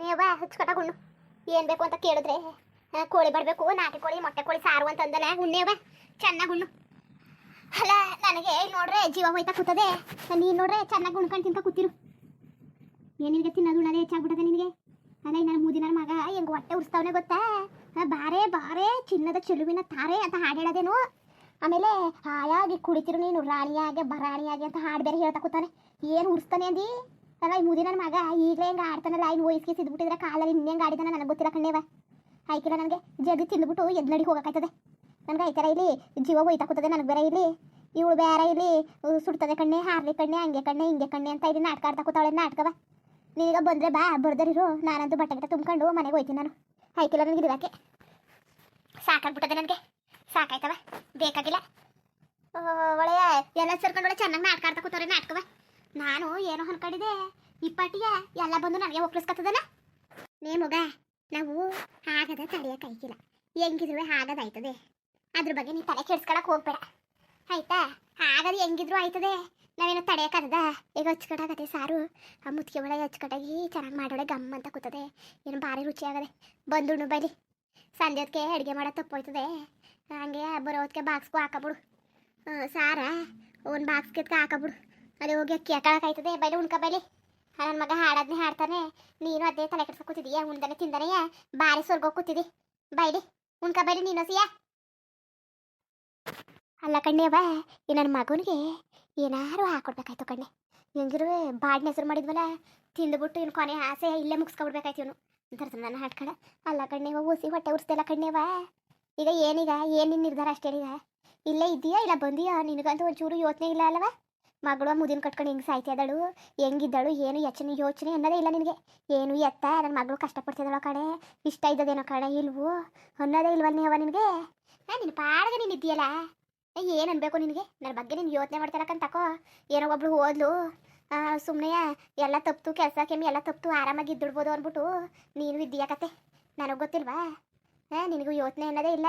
ನೀವ ಹಚ್ಕೊಟಾಗುಣ್ಣು ಏನ್ ಬೇಕು ಅಂತ ಕೇಳಿದ್ರೆ ಕೋಳಿ ಬರಬೇಕು, ನಾಟಿ ಕೋಳಿ, ಮೊಟ್ಟೆ ಕೋಳಿ, ಸಾರು ಅಂತ ಉಣ್ಣೆವ ಚೆನ್ನಾಗಿ ಉಣ್ಣು. ಅಲ್ಲ, ನನಗೆ ನೋಡ್ರೆ ಜೀವ ಹೋಯ್ತಾ ಕೂತದೆ. ನೀನು ನೋಡ್ರೆ ಚೆನ್ನಾಗಿ ಉಣ್ಕೊಂಡು ತಿಂತ ಕೂತಿರು. ಏನಿಗೆ ತಿನ್ನೋದು, ಉಣ್ಣದೇ ಹೆಚ್ಚಾಗ್ಬಿಟ್ಟದೆ ನಿನಗೆ? ಅಲ್ಲ ನನ್ನ ಮೂದಿನ ಮಗ ಹೆಂಗ್ ಹೊಟ್ಟೆ ಉರ್ಸ್ತಾವನೆ ಗೊತ್ತಾ? ಬಾರೇ ಬಾರೆ ಬಾರೆ ಚಿನ್ನದ ಚೆಲುವಿನ ತಾರೆ ಅಂತ ಹಾಡು ಹೇಳೋದೇನು? ಆಮೇಲೆ ಹಾಯಾಗಿ ಕುಡಿತಿರು ನೀನು, ರಾಣಿಯಾಗೆ, ಬರಾಣಿಯಾಗೆ ಅಂತ ಹಾಡ್ಬೇರೆ ಹೇಳ್ತಾ ಕೂತಾನೆ. ಏನು ಉರ್ಸ್ತಾನೆ ಅಂದಿ? ಅಲ್ಲ, ಈ ಮುದಿ ನನ್ನ ಮಗ ಈಗಲೇ ಹೆಂಗೆ ಆಡ್ತಾನಲ್ಲ ಇನ್ನು ವಯಸ್ಸಿಗೆ ಸಿದ್ಬಿಟ್ಟಿದ್ರೆ ಕಾಲಲ್ಲಿ ಇನ್ನೇ ಗಾಡಿದಾನ ನನಗೆ ಗೊತ್ತಿಲ್ಲ ಕಣ್ಣೇವ. ಆಯ್ಕಿಲ್ಲ ನನಗೆ? ಜಗ್ ತಿಂದ್ಬಿಟ್ಟು ಎದ್ದು ನಡಿ ಹೋಗಕ್ಕಾಯ್ತದೆ ನನಗೆ ಆಯ್ತಾರ ಇಲ್ಲಿ? ಜೀವ ಹೋಯ್ತಾ ಕೂತದೆ ನನಗೆ ಬೇರೆ ಇಲ್ಲಿ? ಇವಳು ಬೇರೆ ಇಲ್ಲಿ? ಸುಡ್ತದೆ ಕಣ್ಣೆ, ಹಾರ್ಲಿ ಕಣ್ಣೆ, ಹಂಗೆ ಕಣ್ಣೆ, ಹಿಂಗೆ ಕಣ್ಣೆ ಅಂತ ಇಲ್ಲಿ ನಾಟಕ ಆಡ್ತಾ ಕೂತಾವಳೆ ನಾಟಕವ. ನೀನೀಗ ಬಂದರೆ ಬಾ ಬರ್ದರಿರು ನಾನಂತೂ ಬಟ್ಟೆ ಗಿಟ್ಟ ತುಂಬ್ಕೊಂಡು ಮನೆಗೆ ಹೋಯ್ತೀನಿ ನಾನು. ಆಯ್ಕಿಲ್ಲ ನನಗೆ ಇದಾಕೆ ಸಾಕಾಗ್ಬಿಟ್ಟದೆ ನನಗೆ. ಸಾಕಾಯ್ತವ? ಬೇಕಾಗಿಲ್ಲ. ಒಳ್ಳೆಯ. ಒಳ್ಳೆ ಎಲ್ಲ ಸೇರ್ಕೊಂಡು ಚೆನ್ನಾಗಿ ನಾಟಕ ಆಡ್ತಾ ಕೂತವ್ರೆ, ನಾಟಕವ. ನಾನು ಏನೋ ಅನ್ಕೊಂಡಿದ್ದೆ ಇಪ್ಪಟ್ಟಿಗೆ ಎಲ್ಲ ಬಂದು ನನಗೆ ಒಪ್ಪಿಸ್ಕೊತದಲ್ಲ? ನೇ ಮಗ, ನಾವು ಆಗದ ತಡೆಯೋಕ್ಕಾಗಿಲ್ಲ ಹೆಂಗಿದ್ರು ಆಗದಾಯ್ತದೆ ಅದ್ರ ಬಗ್ಗೆ ನೀನು ತಲೆ ಕೆಡ್ಸ್ಕೊಳಕ್ಕೆ ಹೋಗ್ಬೇಡ. ಆಯ್ತಾ? ಆಗದು ಹೆಂಗಿದ್ರು ಆಯ್ತದೆ. ನಾವೇನೋ ತಡೆಯೋಕ್ಕದ ಈಗ ಹಚ್ಕಟಾಗತ್ತೆ ಸಾರು. ಆ ಮುತ್ತಿಗೆ ಒಳಗೆ ಹಚ್ಕಟಾಗಿ ಚೆನ್ನಾಗಿ ಮಾಡೋಳೆ ಗಮ್ ಅಂತ ಕೂತದೆ. ಏನು ಭಾರಿ ರುಚಿ ಆಗದೆ. ಬಂದುಣ್ಣು ಬೈಲಿ ಸಂಜೆ ಹೊತ್ತಿಗೆ ಅಡುಗೆ ಮಾಡೋ ತಪ್ಪೋಯ್ತದೆ ಹಂಗೆ ಬರೋ ಹೊತ್ತಿಗೆ ಬಾಕ್ಸ್ಗೂ ಹಾಕಬಿಡು. ಸಾರ? ಒಂದು ಬಾಕ್ಸ್ಗೆ ಹಾಕಬಿಡು. ಅಲ್ಲಿ ಹೋಗಿ ಅಕ್ಕಿ ಹಾಕಾಯ್ತದೆ ಉಣ್ಕ ಬೈಲಿ. ನನ್ನ ಮಗ ಹಾಡದ್ನೆ ಹಾಡ್ತಾನೆ, ನೀನು ಅದೇ ತಲೆ ಕೆಡ್ಸ್ಕೊ ಕೂತಿದೀಯ, ಉಣ್ದಾನೆ ತಿಂದಾನೆಯ? ಬಾರಿ ಸ್ವರ್ಗ ಕೂತಿದಿ. ಬೈಲಿ, ಉಣ್ಕ ಬೈಲಿ ನೀನು ಸಿಯ. ಅಲ್ಲ ಕಣ್ಣೇವ ಈ ನನ್ನ ಮಗನಿಗೆ ಏನಾರು ಹಾಕೊಡ್ಬೇಕಾಯ್ತು ಕಣ್ಣೆ. ಹೆಂಗಿರುವೆ ಬಾಡ್ನ ಹೆಸರು ಮಾಡಿದ್ವಲ್ಲ, ತಿಂದ್ಬಿಟ್ಟು ಇನ್ನು ಕೊನೆ ಆಸೆ ಇಲ್ಲೇ ಮುಗಿಸ್ಕೊಬಿಡ್ಬೇಕಾಯ್ತು ಇವನು. ಅಂತ ನನ್ನ ಹಾಡ್ಕಡ. ಅಲ್ಲ ಕಣ್ಣೇವ ಊಸಿ ಹೊಟ್ಟೆ ಉರ್ಸ್ತಿಲ್ಲ ಕಣ್ಣೇವ ಈಗ ಏನೀಗ, ಏನು ನಿರ್ಧಾರ ಅಷ್ಟೇ ಈಗ ಇಲ್ಲೇ ಇದೆಯಾ ಇಲ್ಲ ಬಂದಿಯಾ? ನಿನಗಂತೂ ಒಂಚೂರು ಯೋಚನೆ ಇಲ್ಲ ಅಲ್ಲವ? ಮಗಳು ಮುದಿನ ಕಟ್ಕೊಂಡು ಹೆಂಗೆ ಸಾಯ್ತಿದ್ದಾಳು ಹೆಂಗಿದ್ದಾಳು? ಏನು ಯೋಚನೆ ಯೋಚನೆ ಅನ್ನೋದೇ ಇಲ್ಲ ನಿನಗೆ. ಏನು ಎತ್ತ? ನನ್ನ ಮಗಳು ಕಷ್ಟಪಡ್ತಿದ್ದಾಳೋ ಕಣೆ. ಇಷ್ಟ ಇದ್ದದೇನೋ ಕಣೆ, ಇಲ್ವೋ? ಅನ್ನೋದೇ ಇಲ್ವಲ್ಲ ನೀವ ನಿನಗೆ? ನಾನು ನಿನ್ನ ಪಾಡ್ಗೆ ನೀನು ಇದೆಯಲ್ಲ ಏನು ಅನ್ಬೇಕು ನಿನಗೆ? ನನ್ನ ಬಗ್ಗೆ ನೀನು ಯೋಚನೆ ಮಾಡ್ತಿರಕ್ಕಂತ ತಕೋ. ಏನೋ ಒಬ್ಳು ಓದ್ಲು ಸುಮ್ಮನೆ ಎಲ್ಲ ತಪ್ಪು ಕೆಲಸ ಕೆಮ್ಮಿ ಎಲ್ಲ ತಪ್ಪು ಆರಾಮಾಗಿ ಇದ್ದಿಡ್ಬೋದು ಅಂದ್ಬಿಟ್ಟು ನೀನು ಇದೆಯಾ ಕತೆ ನನಗೆ ಗೊತ್ತಿಲ್ವಾ? ಹಾಂ ನಿನಗೂ ಯೋಚನೆ ಅನ್ನೋದೇ ಇಲ್ಲ.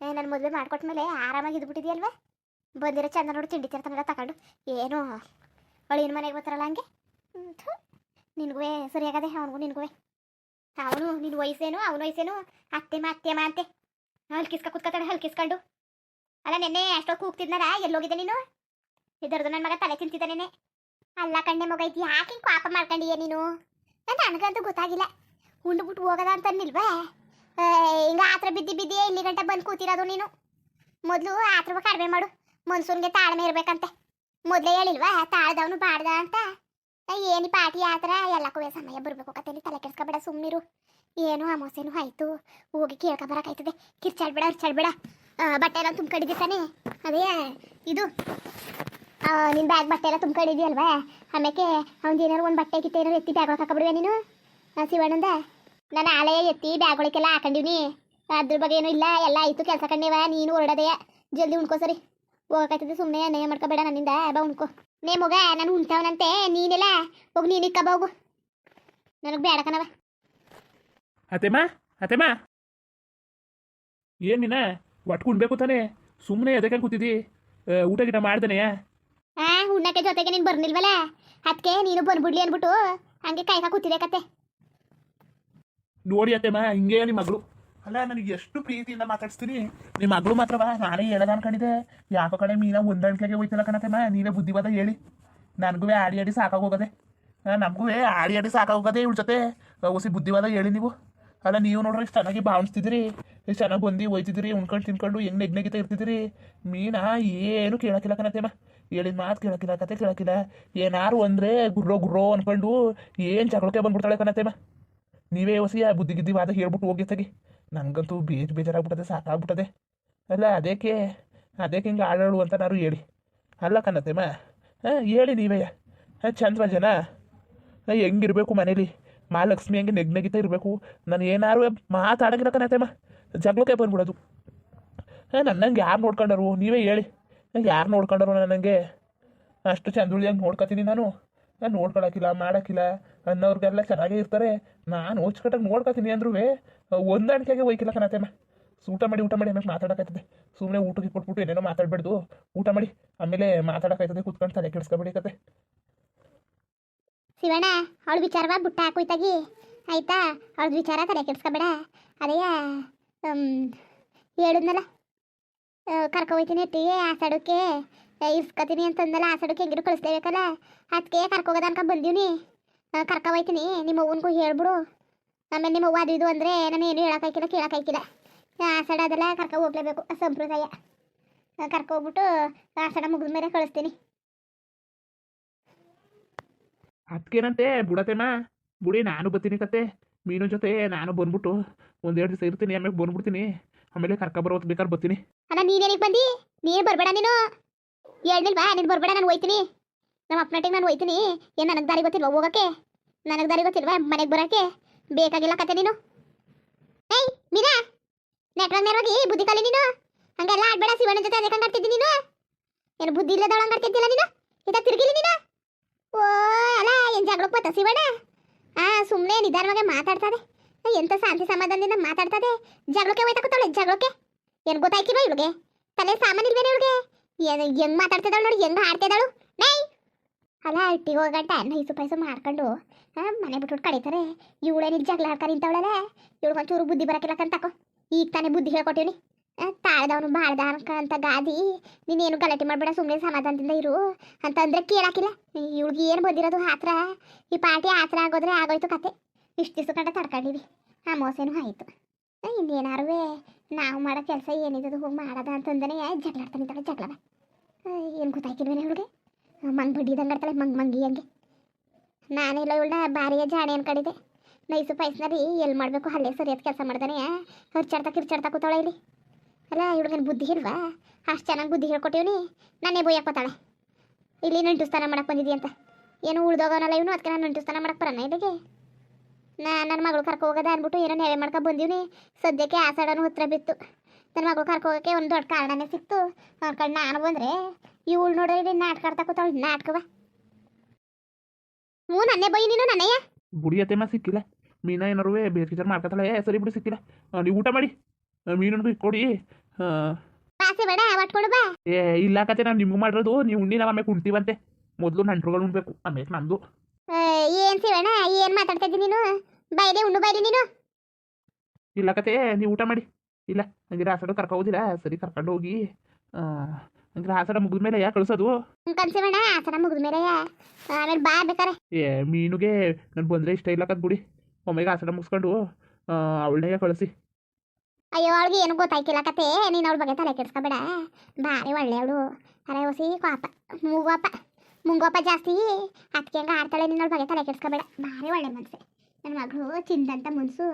ನನ್ನ ಮದುವೆ ಮಾಡ್ಕೊಟ್ಮೇಲೆ ಆರಾಮಾಗಿ ಇದ್ಬಿಟ್ಟಿದ್ಯಲ್ವಾ? ಬಂದಿರೋ ಚಂದ ನೋಡಿ ತಿಂಡಿ ತಿರ್ತಾನೆಲ್ಲ ತಗೊಂಡು. ಏನು? ಅಳಿನ ಮನೆಗೆ ಬರ್ತಾರಲ್ಲ ಹಂಗೆ? ನಿನಗೂ ಸರಿಯಾಗದೆ ಅವನಿಗೂ ನಿನಗೂ ಅವನು ನಿನ್ನ ವಯಸ್ಸೇನು? ಅವನ ವಯಸ್ಸೇನು? ಅತ್ತೆಮ್ಮ ಅತ್ತೆಮ್ಮ ಅಂತೆ. ಹಲ್ಕಿಸ್ಕ ಕುತ್ಕೊತಾಳೆ ಹಲ್ಕಿಸ್ಕೊಂಡು ಅಲ್ಲ, ನೆನ್ನೆ ಅಷ್ಟೊತ್ತು ಕೂಗ್ತಿದ್ನಾರ ಎಲ್ಲೋಗಿದ್ದೆ ನೀನು? ಇದರದು ನನ್ನ ಮಗ ತಲೆ ತಿಂತಿದ್ದಾನೇನೆ ಅಲ್ಲ ಕಣ್ಣೆ ಮಗ ಐತಿ ಯಾಕೆ ಪಾಪ ಮಾಡ್ಕೊಂಡಿಯ ನೀನು? ನನಗಂತೂ ಗೊತ್ತಾಗಿಲ್ಲ. ಉಂಡ್ಬಿಟ್ಟು ಹೋಗದ ಅಂತ ನಿಲ್ವೇ ಹಿಂಗ ಆತ್ರ ಬಿದ್ದಿ ಬಿದ್ದಿ ಇಲ್ಲಿ ಗಂಟೆ ಬಂದು ಕೂತಿರೋದು ನೀನು? ಮೊದಲು ಆತ್ರ ಕಡಿಮೆ ಮಾಡು. ಮನ್ಸೂನ್ಗೆ ತಾಳ್ಮೆ ಇರ್ಬೇಕಂತೆ. ಮೊದಲೇ ಹೇಳಿಲ್ವಾ ತಾಳ್ದವನು ಬಾಡ್ದ ಅಂತ? ಏನಿ ಪಾಟಿ ಆತರ, ಎಲ್ಲಕ್ಕೂ ಸಮಯ ಬರ್ಬೇಕು ಕತ್ತೇಲಿ ತಲೆ ಕೆಡ್ಸ್ಕೊಬೇಡ ಸುಮ್ಮನಿರು ಏನು ಅಮೋಸೇನು ಆಯ್ತು, ಹೋಗಿ ಕೇಳ್ಕೊ ಬರಕಾಯ್ತದೆ. ಕಿರ್ಚಾಡ್ಬೇಡ ಅರ್ಚಾಡ್ಬೇಡ ಬಟ್ಟೆ ಎಲ್ಲ ತುಂಬ್ಕೊಂಡಿದ್ದೆ ತಾನೇ? ಅದೇ, ಇದು ನಿನ್ನ ನಿನ್ ಬ್ಯಾಗ್ ಬಟ್ಟೆ ಎಲ್ಲ ತುಂಬ್ಕೊಂಡಿದ್ಯಲ್ವಾ? ಆಮೇಲೆ ಅವ್ನು ಏನಾರು ಒಂದು ಬಟ್ಟೆ ಕಿತ್ತ ಏನಾರು ಎತ್ತಿ ಬ್ಯಾಗ್ ಒಳಗೆ ಹಾಕಬಿಡುವೆ ನೀನು? ಶಿವಣ್ಣಂದ, ನಾನು ಆಳೆ ಎತ್ತಿ ಬ್ಯಾಗ್ ಒಳಗೆಲ್ಲ ಹಾಕೊಂಡಿವ್ನಿ. ಅದ್ರ ಬಗ್ಗೆ ಏನೂ ಇಲ್ಲ, ಎಲ್ಲ ಆಯ್ತು, ಕೆಲಸ ಕಂಡೇವ, ನೀನು ಹೊರಡದೆಯ. ಜಲ್ದಿ ಉಣ್ಕೋ ಸರಿ. ಹೋಗಕ್ಕಾಯ್ತದೆ ಸುಮ್ಮನೆ ನೇಯ ಮಾಡ್ಕೋಬೇಡ ನನ್ನಿಂದ. ಬಾ ಉಣ್ಕೋ. ನೇ ಮಗ ನಾನು ಉಣ್ತಾವನಂತೆ. ನೀನೆಲ್ಲ? ಹೋಗಿ ನೀನು ಇಕ್ಕ ಹೋಗು. ನನಗೆ ಬೇಡ ಕಣವ ಅತೆಮ್ಮ ಅತೆಮ್ಮ ಏನು ನೀನ? ಒಟ್ಕೊಂಡ್ಬೇಕು ತಾನೆ. ಸುಮ್ಮನೆ ಅದಕ್ಕೆ ಕೂತಿದ್ದಿ ಊಟ ಗಿಟ ಮಾಡ್ದೇನೆಯಾ ಆ ಉಣ್ಣಕ್ಕೆ ಜೊತೆಗೆ ನೀನು ಬರ್ನಿಲ್ವಲ್ಲ? ಅದಕ್ಕೆ ನೀನು ಬಂದ್ಬಿಡ್ಲಿ ಅಂದ್ಬಿಟ್ಟು ಹಂಗೆ ಕಾಯ್ಕ ಕೂತಿದೆ ಕತೆ. ನೋಡಿ ಅತ್ತೆಮ್ಮ ಹಿಂಗೆ ನಿಮ್ಮ ಮಗಳು. ಅಲ್ಲ, ನನಗೆ ಎಷ್ಟು ಪ್ರೀತಿಯಿಂದ ಮಾತಾಡ್ಸ್ತೀನಿ ನಿಮ್ಮ ಮಗಳು ಮಾತ್ರವಾ ನಾನೇ ಹೇಳದ ಅನ್ಕೊಂಡಿದ್ದೆ. ಯಾಕೋ ಕಡೆ ಮೀನ ಹೊಂದಾಣಿಕೆಗೆ ಹೋಯ್ತಲ್ಲ ಕಣತೆಮ್ಮ ನೀವೇ ಬುದ್ಧಿವಾದ ಹೇಳಿ. ನನಗೂ ಆಡಿ ಆಡಿ ಸಾಕಾಗೋಗದೆ. ನಮಗೂ ಆಡಿ ಆಡಿ ಸಾಕಾಗೋಗದೆ ಇವ್ಳ ಜೊತೆ. ಹೊಸಿ ಬುದ್ಧಿವಾದ ಹೇಳಿ ನೀವು. ಅಲ್ಲ, ನೀವು ನೋಡ್ರಿ ಇಷ್ಟು ಚೆನ್ನಾಗಿ ಭಾವಿಸ್ತಿದ್ರಿ ಇಷ್ಟು ಚೆನ್ನಾಗಿ ಬಂದು ಹೋಯ್ತಿದ್ರಿ ಉಣ್ಕೊಂಡು ತಿನ್ಕೊಂಡು ಹೆಂಗ್ ನೆಗ್ನೆಗಿತ ಇರ್ತಿದ್ರಿ ಮೀನಾ, ಏನು ಕೇಳಕ್ಕಿಲ್ಲ ಕಣತೆಮ್ಮ ಹೇಳಿದ ಮಾತು ಕೇಳಕ್ಕಿಲ್ಲ, ಕತೆ ಕೇಳಕ್ಕಿಲ್ಲ. ಏನಾರು ಅಂದ್ರೆ ಗುರ್ರೋ ಗುರ್ರೋ ಅನ್ಕೊಂಡು ಏನು ಜಗಳಕ್ಕೆ ಬಂದ್ಬಿಡ್ತಾಳೆ ಕಣತೆಮ್ಮ ನೀವೇ ಹೊಸಿಯ ಬುದ್ಧಿ ಗಿದ್ದಿವಾದ ಹೇಳ್ಬಿಟ್ಟು ಹೋಗಿ ತೆಗಿ ನನಗಂತೂ ಬೇಜ್ ಬೇಜಾರಾಗ್ಬಿಟ್ಟದೆ, ಸಾಕಾಗ್ಬಿಟ್ಟದೆ. ಅಲ್ಲ, ಅದಕ್ಕೆ ಅದಕ್ಕೆ ಹಿಂಗೆ ಆಡಾಡು ಅಂತ ನಾನು ಹೇಳಿ. ಅಲ್ಲ ಕನ್ನತ್ತೆಮ್ಮ ಹಾಂ, ಹೇಳಿ ನೀವೇ. ಹಾಂ ಚಂದ್ರ ಜನ ಹೆಂಗಿರಬೇಕು ಮನೇಲಿ? ಮಹಾಲಕ್ಷ್ಮಿ ಹಂಗೆ ನೆಗ್ನೆಗಿತ ಇರಬೇಕು. ನಾನು ಏನಾರು ಮಾತಾಡೋಂಗಿಲ್ಲ ಕನ್ನತ್ತೆಮ್ಮ ಜಗಳಕ್ಕೆ ಬಂದ್ಬಿಡೋದು. ಹಾಂ, ನನ್ನಂಗೆ ಯಾರು ನೋಡ್ಕೊಂಡರು? ನೀವೇ ಹೇಳಿ. ಯಾರು ನೋಡ್ಕೊಂಡರು ನನಗೆ ಅಷ್ಟು ಚಂದುಳಿ ಹಂಗೆ ನೋಡ್ಕೊತೀನಿ ನಾನು. ನೋಡ್ಕೊಳಕಿಲ್ಲ ಮಾಡೋಕ್ಕಿಲ್ಲ ಅನ್ನೋರ್ಗೆಲ್ಲ ಚೆನ್ನಾಗೇ ಇರ್ತಾರೆ. ನಾನು ಹೊಚ್ಕಟ್ಟಾಗಿ ನೋಡ್ಕೊತೀನಿ ಅಂದ್ರೂ ಹೊಂದಾಣಿಕೆಗೆ ಹೋಯ್ಕಿಲ್ಲ ಕಣತೇಮ್ಮ ಊಟ ಮಾಡಿ ಊಟ ಮಾಡಿ ಆಮೇಲೆ ಮಾತಾಡೋಕ್ಕಾಯ್ತದೆ. ಸುಮ್ಮನೆ ಊಟಕ್ಕೆ ಕೊಟ್ಬಿಟ್ಟು ಏನೇನೋ ಮಾತಾಡಬೇಡ್ದು. ಊಟ ಮಾಡಿ, ಆಮೇಲೆ ಮಾತಾಡೋಕ್ಕಾಯ್ತದೆ, ಕೂತ್ಕೊಂಡು ತಲೆ ಕೆಡಿಸ್ಕೊಬೇಡಿ ಕತೆ. ಶಿವಣ್ಣ, ಅವಳು ವಿಚಾರವ ಬುಟ್ಟ ಹಾಕೋಯ್ತಾಗಿ ಆಯ್ತಾ? ಅವ್ರದ್ದು ವಿಚಾರ ತಲೆ ಕೆಡ್ಸ್ಕೊಬೇಡ. ಅದೇ ಹೇಳಿದ್ನಲ್ಲ ಕರ್ಕೊ ಹೋಯ್ತೀನಿ ಒಟ್ಟಿಗೆ ಆಸಾಡೋಕ್ಕೆ ಇಸ್ಕೊತೀನಿ ಅಂತಂದಲ್ಲ ಆಸಡಕ್ಕೆ ಹೆಂಗಿರು ಕಳಿಸ್ಲೇಬೇಕಲ್ಲ? ಅದಕ್ಕೆ ಕರ್ಕೋಗದ ಅನ್ಕ ಬಂದೀವ್ನಿ ಕರ್ಕ ಹೋಯ್ತೀನಿ ನಿಮ್ಮ ಅವ್ವನಿಗೂ ಹೇಳ್ಬಿಡು. ಆಮೇಲೆ ನಿಮ್ಮ ಅವ್ವ ಅದು ಇದು ಅಂದರೆ ನಾನು ಏನು ಹೇಳೋಕ್ಕಾಯ್ಕಿಲ್ಲ ಕೇಳೋಕ್ಕಾಯ್ಕಿಲ್ಲ. ಆಸಡ ಅದೆಲ್ಲ ಕರ್ಕೊ ಹೋಗ್ಲೇಬೇಕು ಸಂಪ್ರದಾಯ. ಕರ್ಕ ಹೋಗ್ಬಿಟ್ಟು ಆಸಡ ಮುಗಿದ ಮೇಲೆ ಕಳಿಸ್ತೀನಿ. ಅದಕ್ಕೇನಂತೆ ಬುಡತೆಮ್ಮ ಬುಡಿ ನಾನು ಬರ್ತೀನಿ ಕತೆ. ಮೀನು ಜೊತೆ ನಾನು ಬಂದ್ಬಿಟ್ಟು ಒಂದೆರಡು ದಿವಸ ಇರ್ತೀನಿ ಆಮೇಲೆ ಬಂದ್ಬಿಡ್ತೀನಿ. ಆಮೇಲೆ ಕರ್ಕ ಬರೋದು ಬೇಕಾದ್ರೆ ಬರ್ತೀನಿ. ಅಲ್ಲ ನೀನೇನಿಗೆ ಬಂದಿ? ನೀನು ಬರಬೇಡ ನೀನು. ಹೇಳ್ನಿಲ್ವಾ ನೀನು ಬರಬೇಡ, ನಾನು ಹೋಯ್ತೀನಿ. ನಮ್ಮ ಅಪ್ಪನಟ್ಟಿಗೆ ನಾನು ಹೋಯ್ತೀನಿ. ಏನು ನನಗೆ ದಾರಿ ಗೊತ್ತಿಲ್ವಾ ಹೋಗೋಕ್ಕೆ? ನನಗೆ ದಾರಿ ಗೊತ್ತಿಲ್ವಾ ಮನೆಗೆ ಬರೋಕ್ಕೆ? ಬೇಕಾಗಿಲ್ಲ ಕತೆ ನೀನು. ಏಯ್, ಮೀರಾ! ನೆಟ್ವರ್ಕ್ ನೆರವಾಗಿ ಬುದ್ಧಿ ಕಲಿ ನೀನು? ಹಂಗೆಲ್ಲ ಆಡ್ಬೇಡ ಶಿವಣ್ಣ ಜೊತೆ ಅದಕ್ಕೆ ಹಂಗಾಡ್ತಿದ್ದಿ ನೀನು? ಏನು ಬುದ್ಧಿ ಇಲ್ಲದವಳು ಹಂಗಾಡ್ತಿದ್ದಿಲ್ಲ ನೀನು? ಇದ ತಿರ್ಗಿಲಿ ನೀನು? ಓ, ಅಲ್ಲ, ಏನು ಜಗಳಕ್ಕೆ ಬತ್ತ ಶಿವಣ್ಣ? ಆ ಸುಮ್ಮನೆ ನಿಧಾನವಾಗಿ ಮಾತಾಡ್ತದೆ. ಎಂತ ಶಾಂತಿ ಸಮಾಧಾನದಿಂದ ಮಾತಾಡ್ತದೆ? ಜಗಳಕ್ಕೆ ಹೋಯ್ತಾ ಕೂತಾಳೆ ಜಗಳಕ್ಕೆ ಏನು ಗೊತ್ತಾಯ್ಕಿಲ್ವ ಇವಳಿಗೆ? ತಲೆ ಸಾಮಾನ್ಯ ಇಲ್ವೇನೆ ಇವಳಿಗೆ? ಏನು, ಹೆಂಗ್ ಮಾತಾಡ್ತಿದ್ದಾಳು ನೋಡಿ, ಹೆಂಗ್ ಆಡ್ತಿದ್ದಾಳು ನೈ ಅಲ್ಲ ಅಟ್ಟಿಗೆ ಹೋಗಂಟ ನೈಸು ಪೈಸು ಮಾಡ್ಕೊಂಡು ಮನೆ ಬಿಟ್ಬಿಟ್ಟು ಕಡಿತಾರೆ ಇವಳೇನು ಜಗಳ ಇಂಥವಳಲ್ಲ. ಇವಳು ಒಂಚೂರು ಬುದ್ಧಿ ಬರಕಿಲ್ಲ ತಕೋ ಈಗ ತಾನೇ ಬುದ್ಧಿ ಹೇಳ್ಕೊಟ್ಟಿವ್ನಿ. ತಾಳ್ದವನು ಬಾಳ್ದ ಅಂತ ಗಾದಿ, ನೀನೇನು ಗಲಾಟೆ ಮಾಡಬೇಡ ಸುಮ್ಮನೆ ಸಮಾಧಾನದಿಂದ ಇರು ಅಂತಂದ್ರೆ ಕೇಳಾಕಿಲ್ಲ. ಇವಳಿಗೆ ಏನು ಬಂದಿರೋದು ಹಾತ್ರ? ಈ ಪಾರ್ಟಿ ಆತ್ರ ಆಗೋದ್ರೆ ಆಗೋಯ್ತು ಕತೆ. ಇಷ್ಟು ದಿವಸ ಕಂಡ ತಡ್ಕೊಂಡಿವಿ. ಆ, ಮೋಸೇನು ಆಯಿತು. ಇನ್ನೇನಾರುವೆ? ನಾವು ಮಾಡೋ ಕೆಲಸ ಏನಿದ್ದದು ಹೋಗಿ ಮಾಡೋದ ಅಂತಂದನೆ ಜಗಳವ. ಏನು ಗೊತ್ತಾಯ್ಕಿಲ್ವೇನೆ ಅವಳಿಗೆ ಮಂಗ್ ಬಡ್ಡಿದಂಗೆ ಆಡ್ತಾಳೆ, ಮಂಗ್ ಮಂಗಿ ಹಂಗೆ. ನಾನೆಲ್ಲ ಇವಳನ್ನ ಬಾರಿಯ ಜಾಣೆ ಅನ್ಕೊಂಡಿದ್ದೆ. ನೈಸು ಪೈಸ್ನಲ್ಲಿ ಎಲ್ಲಿ ಮಾಡಬೇಕು, ಅಲ್ಲೇ ಸರಿಯಾದ ಕೆಲಸ ಮಾಡ್ದಾನೆ ಹರ್ಚಾಡ್ತಾ ಕಿರ್ಚಾಡ್ತಾ ಕೂತಾಳೆ ಇಲ್ಲಿ. ಅಲ್ಲ ಹುಡುಗನ ಬುದ್ಧಿ ಇಲ್ವಾ ಅಷ್ಟು ಚೆನ್ನಾಗಿ ಬುದ್ಧಿ ಹೇಳ್ಕೊಟ್ಟಿವ್ನಿ ನಾನೇ ಬೈಯಾಕೋತಾಳೆ ಇಲ್ಲಿ ನಂಟು ಸ್ನಾನ ಮಾಡಕ್ಕೆ ಬಂದಿದ್ದಿ ಅಂತ. ಏನು ಉಳ್ದೋಗವನಲ್ಲ ಇವನು ಅದಕ್ಕೆ ನಾನು ನಂಟು ಸ್ನಾನ ಮಾಡಕ್ಕೆ ಬರೋಣ ಇಲ್ಲಿಗೆ? ನಾ ನನ್ನ ಮಗಳು ಕರ್ಕೊ ಹೋಗೋದ ಅಂದ್ಬಿಟ್ಟು ಏನೋ ನೆರೆ ಮಾಡ್ಕೊ ಬಂದೀವ್ನಿ. ಸದ್ಯಕ್ಕೆ ಆಸಾಡೋನು ಹತ್ರ ಬಿತ್ತು. ನನ್ನ ಮಗಳು ಕರ್ಕೊ ಹೋಗೋಕ್ಕೆ ಒಂದು ದೊಡ್ಡ ಕಾರಣನೇ ಸಿಕ್ತು. ಅನ್ಕೊಂಡು ನಾನು ಬಂದರೆ ಇವಳು ನೋಡ್ರಿ ನಾಟಕ ಆಡ್ತಾ ಕೂತಾಳು? ನಾಟಕವ? ಹ್ಞೂ ನನ್ನೇ ಬೈ ನೀನು ನನ್ನಯ್ಯ ಬುಡಿಯತ್ತೆ ಮಾ ಸಿಕ್ಕಿಲ್ಲ. ಮೀನ ಏನಾರು ಬೇರೆ ಟೀಚರ್ ಮಾಡ್ಕೊತಾಳೆ. ಸರಿ ಬಿಡಿ ಸಿಕ್ಕಿಲ್ಲ. ನೀವು ಊಟ ಮಾಡಿ. ಮೀನನ್ನು ಕೊಡಿ ಕಾಸೆ ಬೇಡ ಒಟ್ಕೊಡು ಬಾ. ಏ ಇಲ್ಲ ಕತೆ ನಾನು ನಿಮ್ಗೆ ಮಾಡಿರೋದು. ನೀವು ಉಣ್ಣಿ ನಾವು ಆಮೇಲೆ ಉಣ್ತೀವಂತೆ. ಮೊದಲು ನಂಟ್ರುಗಳು ಉಣ್ಬೇಕು ಆಮೇಲೆ ನಂದು. ಏ, ಏನ್ ಶಿವಣ್ಣ ಏನ್ ಮಾತಾಡ್ತಾ ಇದ್ದೀನಿ ನೀನು? ಬೈಲಿ ಉಣ್ಣು ಬೈಲಿ ನೀನು? ಇಲ್ಲ ಕತೆ ನೀವು ಊಟ ಮಾಡಿ. ಇಲ್ಲ ಹಂಗಿರ ಕರ್ಕೊ ಕರ್ಕೋದಿಲ್ಲ ಸರಿ ಕರ್ಕೊಂಡು ಹೋಗಿ ಆ, ಹಂಗಿರ ಮುಗಿದ ಮೇಲೆ ಯಾಕೆ ಕಳ್ಸೋದು ಕನ್ಸಿವಣ್ಣ ಆಸನ ಮುಗಿದ ಮೇಲೆ ಆಮೇಲೆ ಬಾ ಬೇಕಾರೆ. ಏ ಮೀನುಗೆ ನಾನು ಬಂದರೆ ಇಷ್ಟ ಇಲ್ಲ ಕತ್ ಬಿಡಿ ಒಮ್ಮೆಗೆ ಆಸಡ ಮುಗಿಸ್ಕೊಂಡು ಅವಳನ್ನೇ ಕಳಿಸಿ. ಅಯ್ಯೋ ಅವಳಿಗೆ ಏನು ಗೊತ್ತಾಯ್ತಿಲ್ಲ ಕತೆ ನೀನು ಅವಳ ಬಗ್ಗೆ ತಲೆ ಕೆಡ್ಸ್ಕೊಬೇಡ. ಭಾರಿ ಒಳ್ಳೆಯವಳು. ಅರೆ ಹೊಸಿ ಕೋಪ ಮುಂಗೋಪ ಮುಂಗೋಪ ಜಾಸ್ತಿ. ಅದಕ್ಕೆ ಹಂಗೆ ಆಡ್ತಾಳೆ ನೀನು ಅವಳ ಬಗ್ಗೆ ತಲೆ ಕೆಡ್ಸ್ಕೊಬೇಡ. ಭಾರಿ ಒಳ್ಳೆ ಮನಸ್ಸೆ. ನನ್ನ ಮಗಳು ಚಿಂದಂತ ಮುನ್ಸು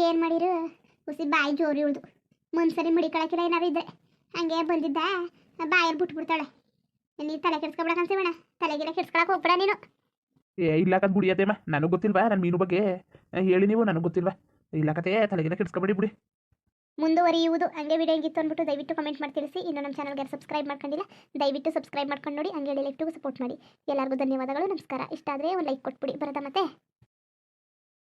ಏನು ಮಾಡಿರು? ಹುಸಿ ಬಾಯಿ ಜೋರಿ ಉಳ್ದು. ಮನ್ಸರಿ ಮುಡಿಕೊಳಕಿಲ್ಲ ಏನಾರು ಇದ್ರೆ. ಹಂಗೆ ಬಂದಿದ್ದ ಬಾಯಲ್ಲಿ ಬಿಟ್ಬಿಡ್ತಾಳೆ. ನೀ ತಲೆ ಕೆಡ್ಸ್ಕೊಬೇಡ ತಲೆ ಗಿಡ ಕೆಡ್ಸ್ಕೊಳಕ್ ಹೋಗ್ಬೇಡ ನೀನು. ಏ ಇಲ್ಲ ಕತ್ ಬಿಡಿ ಅದೇಮ್ಮ. ನನಗೆ ಗೊತ್ತಿಲ್ವಾ ನನ್ನ ಮೀನು ಬಗ್ಗೆ? ಹೇಳಿ ನೀವು ನನಗೆ ಗೊತ್ತಿಲ್ವಾ? ಇಲ್ಲ ಕತೆ ತಲೆಗಿನ ಕೆಡ್ಸ್ಕೊಬಿಡಿ ಬಿಡಿ. ಮುಂದುವರಿಯುವುದು ಹಂಗೆ ವಿಡಿಯೋ ಹೆಂಗಿತ್ತು ಅಂದ್ಬಿಟ್ಟು ದಯವಿಟ್ಟು ಕಮೆಂಟ್ ಮಾಡಿ ತಿಳಿಸಿ. ಇನ್ನು ನಮ್ಮ ಚಾನಲ್ಗೆ ಸಬ್ಸ್ಕ್ರೈಬ್ ಮಾಡ್ಕೊಂಡಿಲ್ಲ ದಯವಿಟ್ಟು ಸಬ್ಸ್ಕ್ರೈಬ್ ಮಾಡ್ಕೊಂಡು ನೋಡಿ ಹಂಗೆ ಲೈಕ್ಟಿಗೂ ಸಪೋರ್ಟ್ ಮಾಡಿ. ಎಲ್ಲರಿಗೂ ಧನ್ಯವಾದಗಳು ನಮಸ್ಕಾರ. ಇಷ್ಟ ಆದರೆ ಒಂದು ಲೈಕ್ ಕೊಟ್ಬಿಡಿ. ಬರೋದಾ ಮತ್ತೆ.